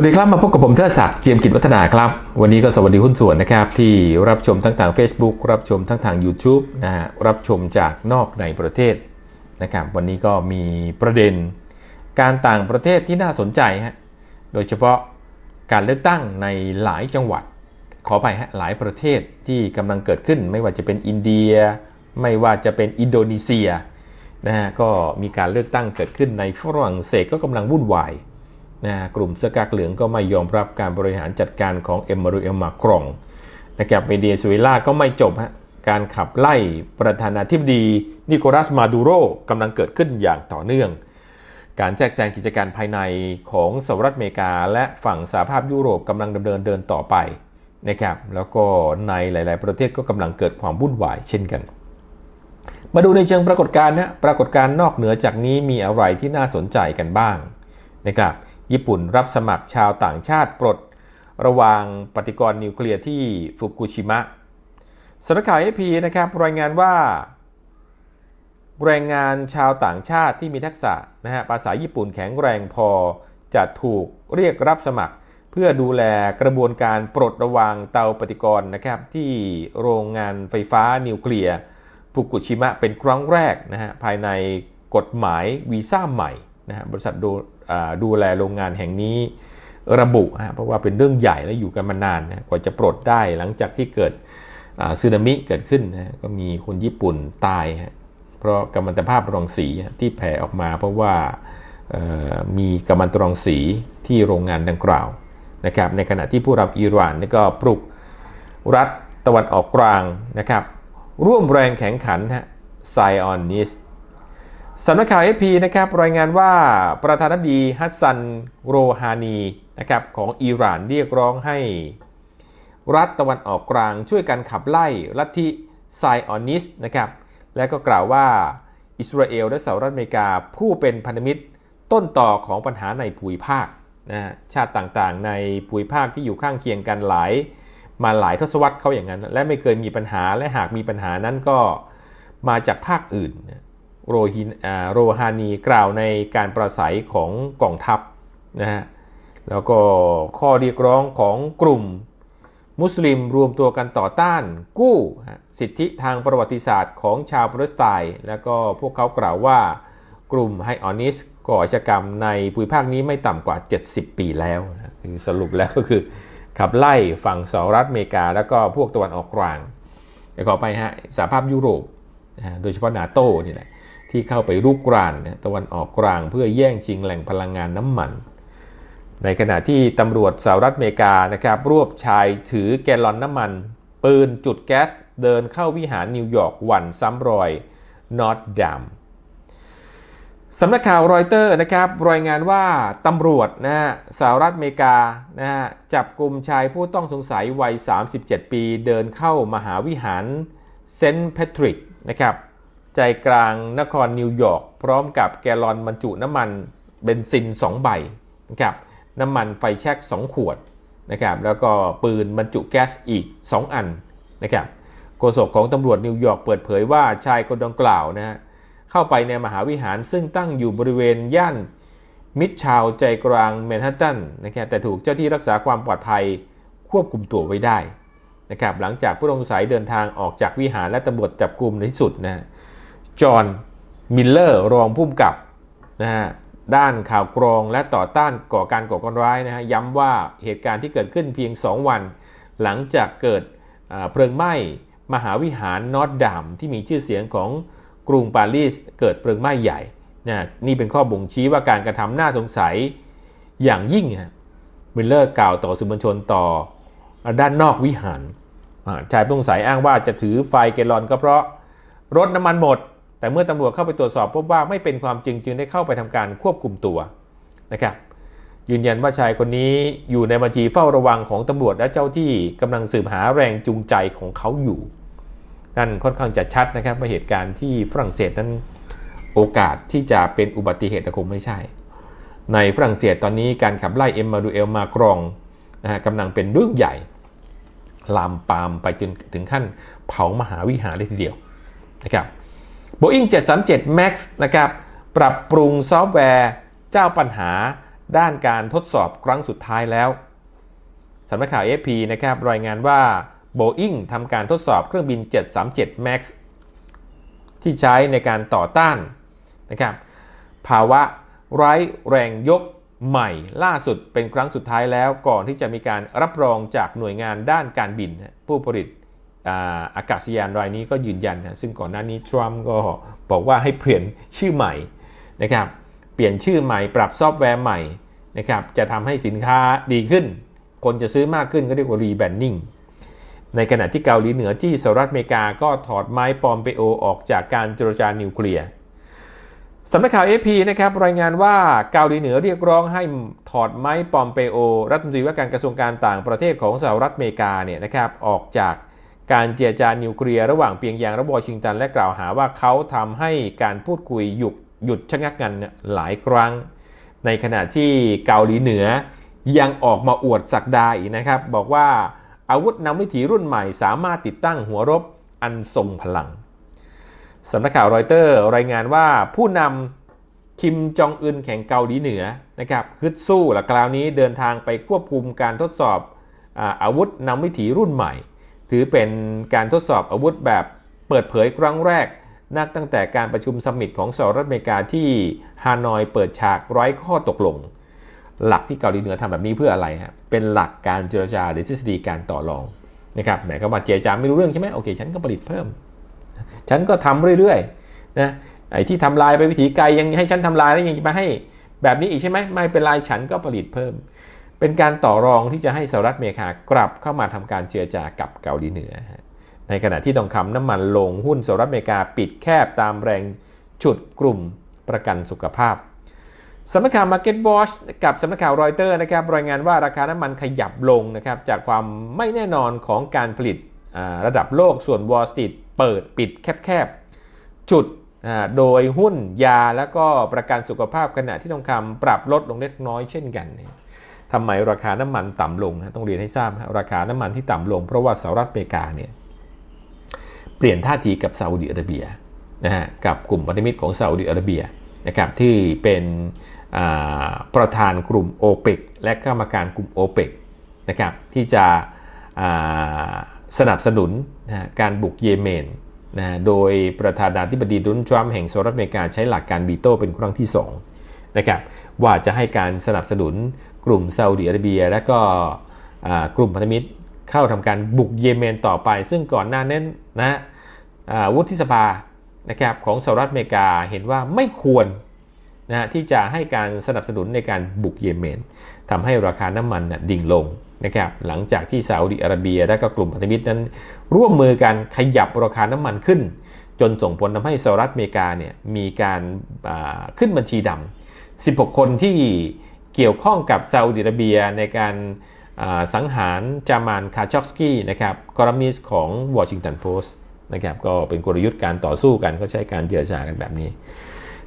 วัสดีครับ มาพบกับผมเทอศักดิ์เจียมกิจวัฒนาครับ วันนี้ก็สวัสดีหุ้นส่วนนะครับ ที่รับชมทั้งทาง Facebook รับชมทั้งทาง YouTube นะฮะรับชมจากนอกในประเทศนะครับวันนี้ก็มีประเด็น การต่างประเทศที่น่าสนใจฮะโดยเฉพาะการเลือกตั้งในหลายจังหวัด ขอไปฮะหลายประเทศที่กำลังเกิดขึ้น ไม่ว่าจะเป็นอินเดีย ไม่ว่าจะเป็นอินโดนีเซียนะฮะก็มีการเลือกตั้งเกิดขึ้นในฝรั่งเศสก็กำลังวุ่นวาย นะกลุ่มเสื้อกากเหลืองก็ไม่ยอมรับการบริหารจัดการของเอ็มมารูเอลมาครองนะครับเวเนซุเอลาก็ไม่จบฮะการขับไล่ประธานาธิบดีนิโคลัสมาดูโรกำลังเกิดขึ้นอย่างต่อเนื่อง การแจกแซงกิจการภายในของสหรัฐอเมริกา และฝั่งสหภาพยุโรปกำลังดำเนินเดินต่อไปนะครับแล้วก็ในหลาย ๆ ประเทศก็กำลังเกิดความวุ่นวายเช่นกัน มาดูในเชิงปรากฏการณ์นะปรากฏการณ์นอกเหนือจากนี้มีอะไรที่น่าสนใจกันบ้างนะครับ ญี่ปุ่นรับสมัครชาวต่างชาติปลด ระวางปฏิกรณ์นิวเคลียร์ที่ฟุกุชิมะสำนักข่าวเอพีนะครับรายงานว่า แรงงานชาวต่างชาติที่มีทักษะนะฮะภาษาญี่ปุ่นแข็งแรงพอจะถูกเรียกรับสมัคร เพื่อดูแลกระบวนการปลดระวางเตาปฏิกรณ์นะครับที่โรงงานไฟฟ้านิวเคลียร์ฟุกุชิมะเป็นครั้งแรกนะฮะภายในกฎหมายวีซ่าใหม่นะฮะบริษัท ดูแลโรงงานแห่งนี้ระบุฮะเพราะว่าเป็นเรื่องใหญ่และอยู่กันมานานนะกว่าจะปลดได้หลังจากที่เกิดสึนามิเกิดขึ้นนะก็มีคนญี่ปุ่นตายฮะเพราะกัมมันตภาพรังสีที่แผ่ออกมา เพราะว่ามีกัมมันตรังสีที่โรงงานดังกล่าวนะครับในขณะที่ผู้รับอิหร่านก็ปลุกรัฐตะวันออกกลางนะครับร่วมแรงแข่งขันฮะไซออนนิส สำนักข่าว AP นะครับรายงานว่าประธานาธิบดีฮัสซันโรฮานีนะครับของอิหร่านเรียกร้องให้ รัฐตะวันออกกลางช่วยกันขับไล่ลัทธิไซออนิสนะครับและก็กล่าวว่าอิสราเอลและสหรัฐอเมริกาผู้เป็นพันธมิตรต้นต่อของปัญหาในภูมิภาคนะชาติต่างๆ ในภูมิภาคที่อยู่ข้างเคียงกันหลาย มาหลายทศวรรษเขาอย่างนั้น และไม่เคยมีปัญหาและหากมีปัญหานั้นก็มาจากภาคอื่น โรฮินโรฮานีกล่าวในการประสัยของกองทัพนะฮะแล้วก็ข้อเรียกร้องของกลุ่มมุสลิมรวมตัวกันต่อต้านกู้สิทธิทางประวัติศาสตร์ของชาวปาเลสไตน์แล้วก็พวกเขากล่าวว่ากลุ่มไฮออนิสก่ออาชกรรมในภูมิภาคนี้ไม่ต่ำกว่า 70 ปีแล้วคือสรุปแล้วก็คือขับไล่ฝั่งสหรัฐอเมริกา แล้วก็พวกตะวันออกกลางขอไปฮะสหภาพยุโรปโดยเฉพาะนาโต้นี่แหละ ที่เข้าไปรุกรานตะวันออกกลางเพื่อแย่งชิงแหล่งพลังงานน้ำมัน ในขณะที่ตำรวจสหรัฐอเมริกานะครับรวบชายถือแกลลอนน้ำมัน ปืนจุดแก๊สเดินเข้าวิหารนิวยอร์กวันซ้ำรอยนอตดัมสำนักข่าวรอยเตอร์นะครับรายงานว่าตำรวจนะฮะสหรัฐอเมริกานะฮะจับกลุ่มชายผู้ต้องสงสัยวัย 37 ปี เดินเข้ามหาวิหารเซนต์แพทริกนะครับ ใจกลางนครนิวยอร์กพร้อมกับแกลลอนบรรจุน้ำมันเบนซิน 2 ใบนะครับน้ำมันไฟแช็ก 2 ขวดนะครับแล้วก็ปืนบรรจุแก๊สอีก 2 อันนะครับโฆษกของตำรวจนิวยอร์กเปิดเผยว่าชายคนดังกล่าวนะฮะเข้าไปในมหาวิหารซึ่งตั้งอยู่บริเวณย่านมิดชาวใจกลางแมนฮัตตันนะครับแต่ถูกเจ้าที่รักษาความปลอดภัยควบคุมตัวไว้ได้นะครับหลังจากผู้ต้องสงสัยเดินทางออกจากวิหารและตำรวจจับกลุ่มในที่สุดนะ จอห์นมิลเลอร์รองผู้กำกับนะฮะด้านข่าวกรองและต่อต้านก่อการก่อการร้ายนะฮะย้ำว่าเหตุการณ์ที่เกิดขึ้นเพียง 2 วัน หลังจากเกิดเพลิงไหม้มหาวิหารนอตดามที่มีชื่อเสียงของกรุงปารีสเกิดเพลิงไหม้ใหญ่นะนี่เป็นข้อบ่งชี้ว่าการกระทำน่าสงสัยอย่างยิ่งมิลเลอร์กล่าวต่อสื่อมวลชนต่อด้านนอกวิหารชายผู้สงสัยอ้างว่าจะถือไฟเกลอนก็เพราะรถน้ำมันหมด แต่เมื่อตำรวจเข้าไปตรวจสอบพบว่าไม่เป็นความจริงจึงได้เข้าไปทำการควบคุมตัวนะครับยืนยันว่าชายคนนี้อยู่ในบัญชีเฝ้าระวังของตำรวจและเจ้าที่กำลังสืบหาแรงจูงใจของเขาอยู่นั่นค่อนข้างจะชัดนะครับว่าเหตุการณ์ที่ฝรั่งเศสนั้นโอกาสที่จะเป็นอุบัติเหตุคงไม่ใช่ ในฝรั่งเศสตอนนี้การขับไล่เอ็มมาดูเอลมากรองนะฮะกำลังเป็นเรื่องใหญ่ ลามปามไปจนถึงขั้นเผามหาวิหารเลยทีเดียวนะครับ Boeing 737 MAX นะครับปรับปรุงซอฟต์แวร์เจ้าปัญหาด้านการทดสอบครั้งสุดท้ายแล้วสำนักข่าว AFP นะครับรายงานว่า Boeing ทำการทดสอบเครื่องบิน 737 MAX ที่ใช้ในการต่อต้านนะครับภาวะไร้แรงยกใหม่ล่าสุดเป็นครั้งสุดท้ายแล้วก่อนที่จะมีการรับรองจากหน่วยงานด้านการบิน ผู้ผลิต อากาศยานรายนี้ก็ยืนยันนะซึ่งก่อนหน้านี้ทรัมป์ก็บอกว่าให้เปลี่ยนชื่อใหม่นะครับเปลี่ยนชื่อใหม่ปรับซอฟต์แวร์ใหม่นะครับจะทำให้สินค้าดีขึ้น คนจะซื้อมากขึ้นก็เรียกว่ารีแบรนดิ้งในขณะที่เกาหลีเหนือที่สหรัฐอเมริกาก็ถอดไม้ปอมเปโอออกจากการเจรจานิวเคลียร์สำนักข่าว AP นะครับรายงานว่าเกาหลีเหนือเรียกร้องให้ถอดไม้ปอมเปโอ รัฐมนตรีว่าการกระทรวงการต่างประเทศของสหรัฐอเมริกาเนี่ยนะครับออกจาก การเจรจานิวเคลียร์ระหว่างเปียงยางและวอชิงตัน และกล่าวหาว่าเขาทำให้การพูดคุยหยุดหยุดชะงักงันหลายครั้ง ในขณะที่เกาหลีเหนือยังออกมาอวดสักดาอีกนะครับ บอกว่าอาวุธนำวิถีรุ่นใหม่สามารถติดตั้งหัวรบอันทรงพลังสำนักข่าวรอยเตอร์รายงานว่าผู้นำคิมจองอึนแข่งเกาหลีเหนือนะครับฮึดสู้และคราวนี้เดินทางไปควบคุมการทดสอบอาวุธนำวิถีรุ่นใหม่ ถือเป็นการทดสอบอาวุธแบบเปิดเผยครั้งแรก นับตั้งแต่การประชุมสมิตของสหรัฐอเมริกาที่ฮานอยเปิดฉากไร้ข้อตกลง หลักที่เกาหลีเหนือทำแบบนี้เพื่ออะไรฮะเป็นหลักการเจรจาหรือทฤษฎีการต่อรองนะครับหมายความว่าเจรจาไม่รู้เรื่องใช่ไหมโอเคฉันก็ผลิตเพิ่ม ฉันก็ทำเรื่อยๆนะไอ้ที่ทำลายไปวิธีไกลยังให้ฉันทำลายแล้วยังจะมาให้แบบนี้อีกใช่ไหมไม่เป็นไรฉันก็ผลิตเพิ่ม เป็นการต่อรองที่จะให้สหรัฐอเมริกากลับเข้ามาทำการเจรจากับเกาหลีเหนือ ในขณะที่ทองคำน้ำมันลงหุ้นสหรัฐอเมริกาปิดแคบตามแรงฉุดกลุ่มประกันสุขภาพสำนักข่าว Market Watch กับสำนักข่าวรอยเตอร์นะครับรายงานว่าราคาน้ำมันขยับลงนะครับจากความไม่แน่นอนของการผลิตระดับโลกส่วน Wall Street เปิดปิดแคบๆจุด โดยหุ้นยาแล้วก็ประกันสุขภาพขณะที่ทองคำปรับลดลงเล็กน้อยเช่นกันทำไมราคาน้ำมันต่ำลงต้องเรียนให้ทราบราคาน้ำมันที่ต่ำลง เพราะว่าสหรัฐอเมริกาเนี่ยเปลี่ยนท่าทีกับซาอุดิอาระเบียนะฮะกับกลุ่มพันธมิตรของซาอุดิอาระเบียนะครับที่เป็นประธานกลุ่มโอเปกและกรรมการกลุ่มโอเปกนะครับที่จะสนับสนุนนะการบุกเยเมน นะโดยประธานาธิบดีโดนัลด์ทรัมป์แห่งสหรัฐอเมริกาใช้หลักการบีโต้เป็นครั้งที่2นะครับว่าจะให้การสนับสนุนกลุ่มซาอุดิอาระเบีย และก็กลุ่มพันธมิตรเข้าทำการบุกเยเมนต่อไป ซึ่งก่อนหน้านั้นนะวุฒิสภานะครับของสหรัฐอเมริกาเห็นว่าไม่ควรนะที่จะให้การสนับสนุนในการบุกเยเมนทำให้ราคาน้ำมันนะดิ่งลง นะครับหลังจากที่ซาอุดิอาระเบียและก็กลุ่มพันธมิตรนั้น ร่วมมือกันขยับราคาน้ำมันขึ้น จนส่งผลทำให้สหรัฐอเมริกาเนี่ยมีการขึ้นบัญชีดำ16 คนที่เกี่ยวข้องกับซาอุดิอาระเบียในการสังหารจามานคาชอกสกี้นะครับกรมิสของวอชิงตันโพสต์นะครับก็เป็นกลยุทธ์การต่อสู้กันก็ใช้การเจรจากันแบบนี้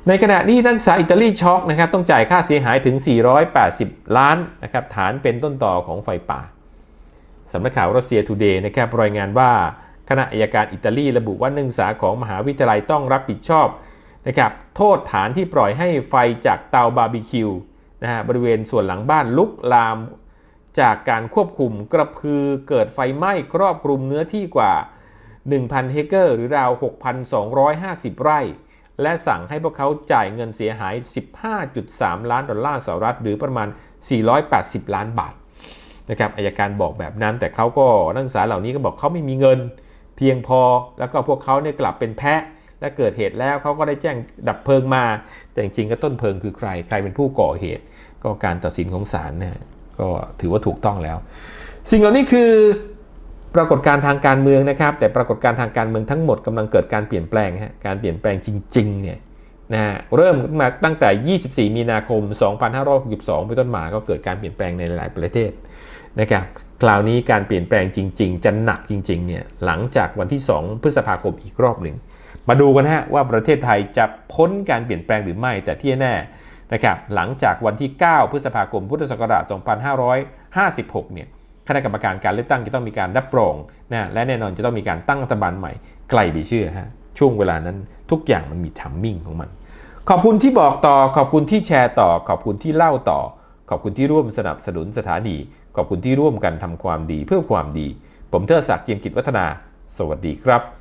ในขณะที่นักศึกษาอิตาลีช็อกนะครับต้องจ่ายค่าเสียหายถึง 480 ล้านนะครับฐานเป็นต้นต่อของไฟป่าสำนักข่าวรัสเซียทูเดย์นะครับรายงานว่าคณะอายการอิตาลีระบุว่านักศึกษาของมหาวิทยาลัยต้องรับผิดชอบนะครับโทษฐานที่ปล่อยให้ไฟจากเตาบาร์บีคิวนะฮะบริเวณส่วนหลังบ้านลุกลาม จากการควบคุมกระพือเกิดไฟไหม้ครอบคลุมเนื้อที่กว่า 1,000 เฮกเกอร์หรือราว 6,250 ไร่ และสั่งให้พวกเขาจ่ายเงินเสียหาย 15.3 ล้านดอลลาร์สหรัฐ หรือประมาณ 480 ล้านบาทนะครับอายการบอกแบบนั้น แต่เขาก็นักศึกษาเหล่านี้ก็บอกเขาไม่มีเงิน เพียงพอแล้วก็พวกเขาเนี่ยกลับเป็นแพะและเกิดเหตุแล้วเขาก็ได้แจ้งดับเพลิงมา แต่จริงๆก็ต้นเพลิงคือใคร ใครเป็นผู้ก่อเหตุ ก็การตัดสินของศาลเนี่ยก็ถือว่าถูกต้องแล้ว สิ่งเหล่านี้คือ ปรากฏการทางการเมืองนะครับ แต่ปรากฏการทางการเมืองทั้งหมดกำลังเกิดการเปลี่ยนแปลงฮะการเปลี่ยนแปลงจริงๆเนี่ยนะฮะเริ่มมาตั้งแต่ 24 มีนาคม 2562เป็นต้นมาก็เกิดการเปลี่ยนแปลงในหลายประเทศนะครับคราวนี้การเปลี่ยนแปลงจริง ๆ จะหนักจริงๆเนี่ยหลังจากวันที่ 2 พฤษภาคมอีกรอบหนึ่ง มาดูกันฮะว่าประเทศไทยจะพ้นการเปลี่ยนแปลงหรือไม่แต่ที่แน่นะครับหลังจากวันที่ 9 พฤษภาคมพุทธศักราช 2556เนี่ย คณะกรรมการการเลือกตั้งจะต้องมีการรับรองนะและแน่นอนจะต้องมีการตั้งรัฐบาลใหม่ไกลไปเชื่อฮะช่วงเวลานั้นทุกอย่างมันมีทัมมิ่งของมัน ขอบคุณที่บอกต่อ ขอบคุณที่แชร์ต่อ ขอบคุณที่เล่าต่อ ขอบคุณที่ร่วมสนับสนุนสถานี ขอบคุณที่ร่วมกันทำความดีเพื่อความดี ผมเทอศักดิ์เจียมกิจวัฒนา สวัสดีครับ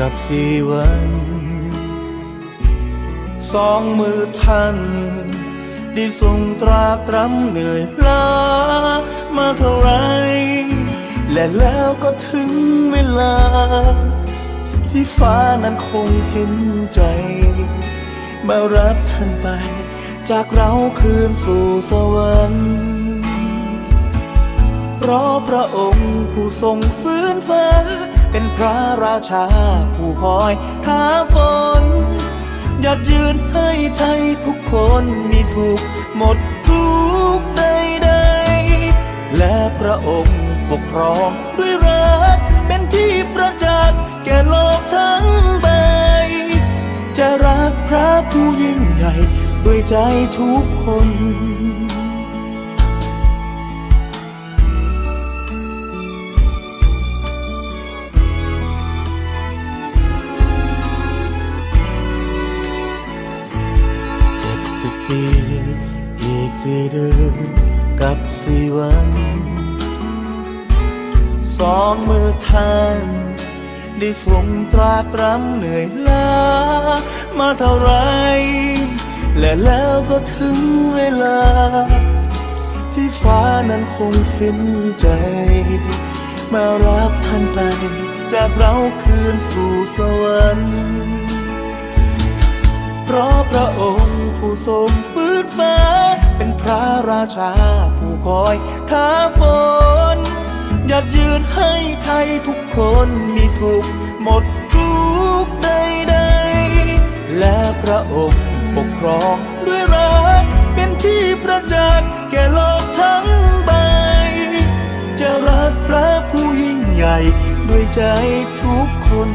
กับสี่วัน สองมือท่านได้ทรงตรากตรำเหนื่อยล้ามาเท่าไร และแล้วก็ถึงเวลา ที่ฟ้านั้นคงเห็นใจ มารับท่านไป จากเราคืนสู่สวรรค์เพราะพระองค์ผู้ทรงฟื้นฟ้า เป็นพระราชาผู้คอยท้าฝนหยัดยืนให้ไทยทุกคนมีสุขหมดทุกข์ใดและพระองค์ปกครองด้วยรักเป็นที่ประจักษ์แก่โลกทั้งใบ จะรักพระผู้ยิ่งใหญ่ด้วยใจทุกคน ปี อีกสี่เดือนกับสี่วัน สองมือท่านได้ทรงตราตรำเหนื่อยล้ามาเท่าไร และแล้วก็ถึงเวลา ที่ฟ้านั้นคงเห็นใจ มารับท่านไป จากเราคืนสู่สวรรค์ เพราะพระองค์ผู้ทรงฟื้นฟ้า เป็นพระราชาผู้คอยท้าฝนหยัดยืนให้ไทยทุกคนมีสุขหมดทุกใดๆและพระองค์ปกครองด้วยรัก เป็นที่ประจักษ์แก่โลกทั้งใบ จะรักพระผู้ยิ่งใหญ่ด้วยใจทุกคน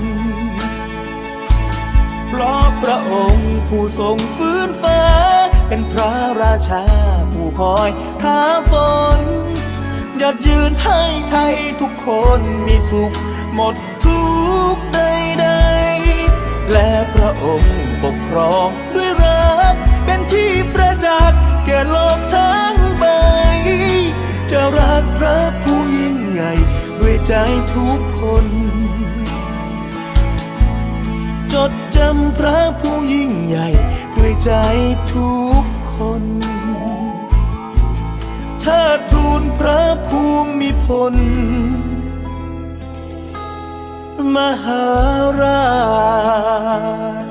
ราะพระองค์ผู้ทรงฟื้นฟ้า เป็นพระราชาผู้คอยท้าฝนหยัดยืนให้ไทยทุกคนมีสุขหมดทุกใดๆ และพระองค์ปกครองด้วยรัก เป็นที่ประจักษ์แก่โลกทั้งใบ จะรักพระผู้ยิ่งใหญ่ด้วยใจทุกคน จดจำพระผู้ยิ่งใหญ่ ด้วยใจทุกคนถ้าทูลพระภูมิพล มหาราช